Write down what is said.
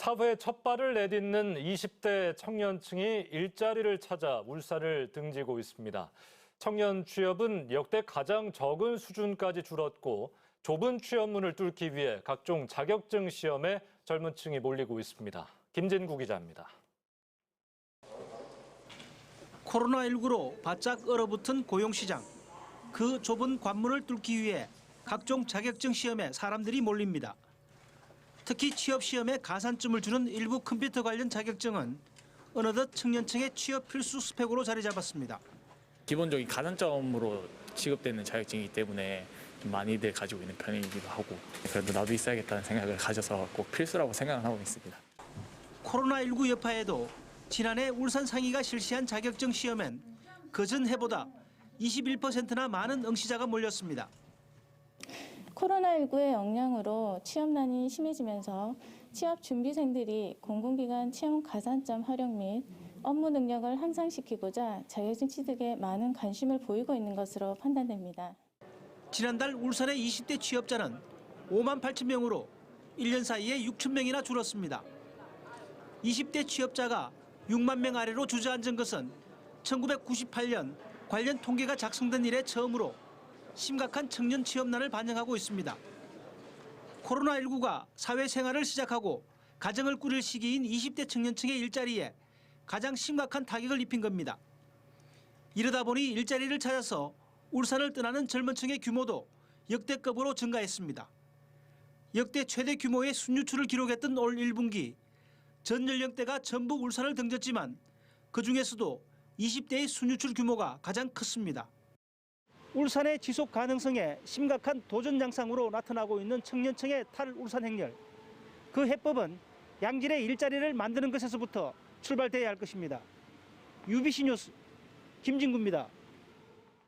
사회 첫 발을 내딛는 20대 청년층이 일자리를 찾아 울산을 등지고 있습니다. 청년 취업은 역대 가장 적은 수준까지 줄었고 좁은 취업문을 뚫기 위해 각종 자격증 시험에 젊은 층이 몰리고 있습니다. 김진구 기자입니다. 코로나19로 바짝 얼어붙은 고용시장. 그 좁은 관문을 뚫기 위해 각종 자격증 시험에 사람들이 몰립니다. 특히 취업 시험에 가산점을 주는 일부 컴퓨터 관련 자격증은 어느덧 청년층의 취업 필수 스펙으로 자리 잡았습니다. 기본적인 가산점으로 취급되는 자격증이기 때문에 좀 많이들 가지고 있는 편이기도 하고 그래도 나도 있어야겠다는 생각을 가져서 꼭 필수라고 생각을 하고 있습니다. 코로나19 여파에도 지난해 울산 상의가 실시한 자격증 시험엔 그전 해보다 21%나 많은 응시자가 몰렸습니다. 코로나19의 영향으로 취업난이 심해지면서 취업 준비생들이 공공기관 채용 가산점 활용 및 업무 능력을 향상시키고자 자격증 취득에 많은 관심을 보이고 있는 것으로 판단됩니다. 지난달 울산의 20대 취업자는 5만 8천 명으로 1년 사이에 6천 명이나 줄었습니다. 20대 취업자가 6만 명 아래로 주저앉은 것은 1998년 관련 통계가 작성된 이래 처음으로 심각한 청년 취업난을 반영하고 있습니다. 코로나19가 사회생활을 시작하고 가정을 꾸릴 시기인 20대 청년층의 일자리에 가장 심각한 타격을 입힌 겁니다. 이러다 보니 일자리를 찾아서 울산을 떠나는 젊은 층의 규모도 역대급으로 증가했습니다. 역대 최대 규모의 순유출을 기록했던 올 1분기 전 연령대가 전부 울산을 등졌지만 그 중에서도 20대의 순유출 규모가 가장 컸습니다. 울산의 지속 가능성에 심각한 도전 양상으로 나타나고 있는 청년층의 탈울산 행렬. 그 해법은 양질의 일자리를 만드는 것에서부터 출발돼야 할 것입니다. UBC 뉴스 김진구입니다.